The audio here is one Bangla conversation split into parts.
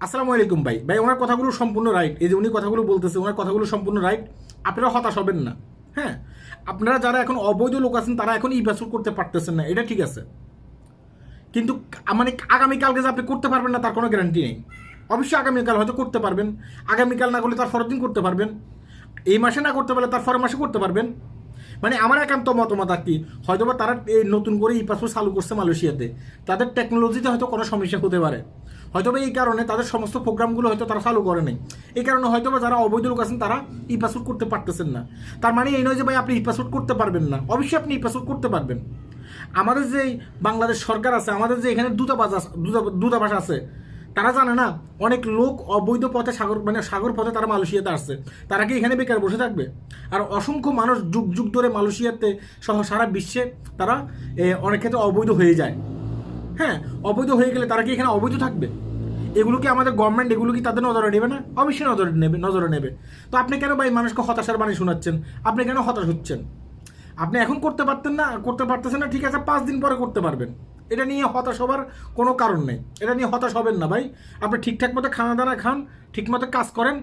আসসালামু আলাইকুম ভাই। ভাই, ওনার কথাগুলো সম্পূর্ণ রাইট এই যে উনি কথাগুলো বলতেছে, ওনার কথাগুলো সম্পূর্ণ রাইট আপনারা হতাশ হবেন না। হ্যাঁ? আপনারা যারা এখন অবৈধ লোক আছেন, তারা এখন ই করতে পারতেছেন না। এটা ঠিক আছে। কিন্তু মানে আগামীকালকে যে আপনি করতে পারবেন না, তার কোনো গ্যারান্টি নেই। অবশ্যই আগামীকাল হয়তো করতে পারবেন। আগামীকাল না করলে তার পরের দিন করতে পারবেন। এই মাসে না করতে পারলে তার পরের মাসে করতে পারবেন। মানে আমার একান্ত মতামত আর কি। হয়তো বা তারা এই নতুন করে ই পাসপোর্ট চালু করছে মালয়েশিয়াতে। তাদের টেকনোলজিতে হয়তো কোনো সমস্যা হতে পারে। হয়তো এই কারণে তাদের সমস্ত প্রোগ্রামগুলো হয়তো তারা চালু করে নেই। এই কারণে হয়তো বা যারা অবৈধ লোক আছেন, তারা ই পাসপোর্ট করতে পারতেছেন না। তার মানে এই নয় যে ভাই আপনি ই পাসপোর্ট করতে পারবেন না। অবশ্যই আপনি ই পাসপোর্ট করতে পারবেন। আমাদের যে বাংলাদেশ সরকার আছে, আমাদের যে এখানে দূতাবাস দূতাবাস আছে তারা জানে না, অনেক লোক অবৈধ পথে সাগর মানে সাগর পথে তারা মালয়েশিয়াতে আসছে। তারা কি এখানে বেকার বসে থাকবে? আর অসংখ্য মানুষ যুগ যুগ ধরে মালয়েশিয়াতে সহ সারা বিশ্বে তারা অনেক ক্ষেত্রে অবৈধ হয়ে যায়। হ্যাঁ অবৈধ হয়ে গেলে তারা কি এখানে অবৈধ থাকবে? এগুলো কি আমাদের গভর্নমেন্ট এগুলো কি তাদের নজরে নেবে না? অবশ্যই নজরে নেবে নজরে নেবে। তো আপনি কেন ভাই মানুষকে হতাশার বাণী শোনাচ্ছেন? আপনি কেন হতাশ হচ্ছেন? আপনি এখন করতে পারতেন না, করতে পারতেছেন না, ঠিক আছে, পাঁচ দিন পরে করতে পারবেন। এটা নিয়ে হতাশ হবার কোনো কারণ নেই। এটা নিয়ে হতাশ হবেন না ভাই। আপনি ঠিকঠাক মতো খানা দানা খান ঠিক মতো কাজ করেন।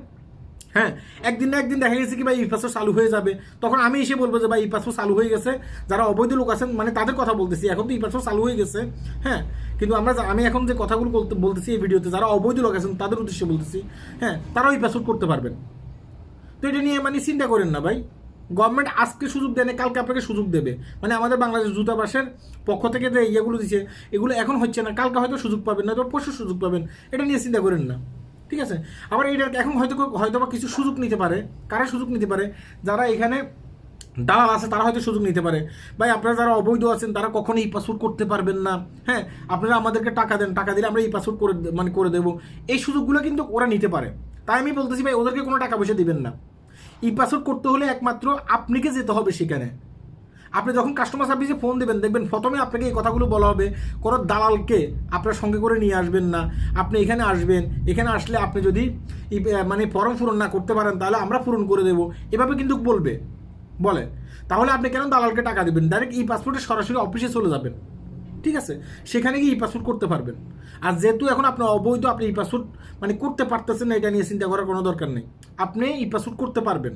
হ্যাঁ একদিন না একদিন দেখা গেছে কি ভাই ই পাসপোর্ট চালু হয়ে যাবে। তখন আমি এসে বলব যে ভাই ই পাসপোর্ট চালু হয়ে গেছে। যারা অবৈধ লোক আছেন মানে তাদের কথা বলতেছি। এখন তো ই পাসপোর্ট চালু হয়ে গেছে। হ্যাঁ কিন্তু আমরা আমি এখন যে কথাগুলো বলতে- বলতেছি এই ভিডিওতে, যারা অবৈধ লোক আছেন, তাদের উদ্দেশ্যে বলতেছি হ্যাঁ তারাও ই পাসপোর্ট করতে পারবেন। তো এটা নিয়ে মানে চিন্তা করেন না ভাই। গভর্নমেন্ট আজকে সুযোগ দেয় না কালকে আপনাকে সুযোগ দেবে। মানে আমাদের বাংলাদেশ দূতাবাসের পক্ষ থেকে যে ইয়েগুলো দিচ্ছে এগুলো এখন হচ্ছে না, কালকে হয়তো সুযোগ পাবেন না তো পরশু সুযোগ পাবেন, এটা নিয়ে চিন্তা করেন না, ঠিক আছে? আবার এটা এখন হয়তো হয়তো বা কিছু সুযোগ নিতে পারে, কারা সুযোগ নিতে পারে? যারা এখানে দালাল আছে, তারা হয়তো সুযোগ নিতে পারে। ভাই, আপনারা যারা অবৈধ আছেন, তারা কখনোই ই পাসপোর্ট করতে পারবেন না হ্যাঁ? আপনারা আমাদেরকে টাকা দেন, টাকা দিলে আমরা ই পাসপোর্ট করে মানে করে দেবো। এই সুযোগগুলো কিন্তু ওরা নিতে পারে। তাই আমি বলতেছি, ভাই, ওদেরকে কোনো টাকা পয়সা দিবেন না। ই পাসপোর্ট করতে হলে একমাত্র আপনাকে যেতে হবে সেখানে। আপনি যখন কাস্টমার সার্ভিসে ফোন দেবেন, দেখবেন প্রথমে আপনাকে এই কথাগুলো বলা হবে, কোনো দালালকে আপনার সঙ্গে করে নিয়ে আসবেন না। আপনি এখানে আসবেন, এখানে আসলে আপনি যদি মানে ফর্ম পূরণ না করতে পারেন, তাহলে আমরা পূরণ করে দেবো। এভাবে কিন্তু বলবে। বলে। তাহলে আপনি কেন দালালকে টাকা দেবেন? ডাইরেক্ট ই পাসপোর্টে সরাসরি অফিসে চলে যাবেন। ঠিক আছে? সেখানে গিয়ে ই পাসপোর্ট করতে পারবেন। আর যেহেতু এখন আপনি অবৈধ, আপনি ই পাসপোর্ট মানে করতে পারতেছেন না, এটা নিয়ে চিন্তা করার কোনো দরকার নেই। আপনি ই পাসপোর্ট করতে পারবেন।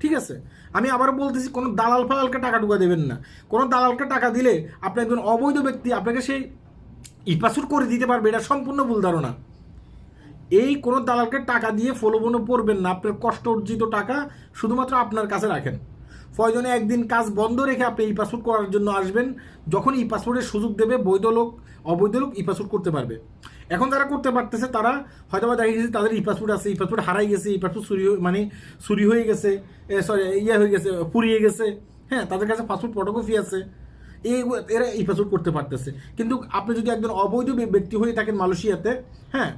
ঠিক আছে? আমি আবার বলতেছি, কোনো দালাল ফালালকে টাকা টুকা দেবেন না। কোনো দালালকে টাকা দিলে আপনি একজন অবৈধ ব্যক্তি, আপনাকে সেই ই পাসপোর্ট করে দিতে পারবে, এটা সম্পূর্ণ ভুল ধারণা। এই কোনো দালালকে টাকা দিয়ে ফলোবনো পড়বেন না, আপনার কষ্ট অর্জিত টাকা শুধুমাত্র আপনার কাছে রাখেন। প্রয়োজনে একদিন কাজ বন্ধ রেখে আপনি ই পাসপোর্ট করার জন্য আসবেন। যখন ই পাসপোর্টের সুযোগ দেবে, বৈধ লোক, অবৈধ লোক ই পাসপোর্ট করতে পারবে। এখন যারা করতে পারতেছে, তারা হয়তো বা দেখা গেছে তাদের ই পাসপোর্ট আছে ই পাসপোর্ট হারাই গেছে ই পাসপোর্ট চুরি মানে চুরি হয়ে গেছে সরি ইয়ে হয়ে গেছে, পুড়িয়ে গেছে। হ্যাঁ তাদের কাছে পাসপোর্ট ফটোকপি আছে। এই এরা ই পাসপোর্ট করতে পারতেছে। কিন্তু আপনি যদি একজন অবৈধ ব্যক্তি হয়ে থাকেন মালয়েশিয়াতে হ্যাঁ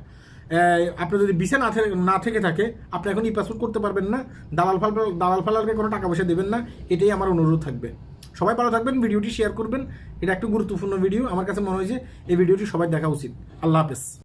আপনার যদি ভিসা না থেকে না থেকে থাকে, আপনি এখন ই পাসপোর্ট করতে পারবেন না। দালাল ফাল দালাল ফালালকে কোনো টাকা পয়সা দেবেন না। এটাই আমার অনুরোধ থাকবে। সবাই ভালো থাকবেন, ভিডিওটি শেয়ার করবেন। এটা একটু গুরুত্বপূর্ণ ভিডিও আমার কাছে মনে হয়েছে এই ভিডিওটি সবাই দেখা উচিত। আল্লাহ হাফেজ।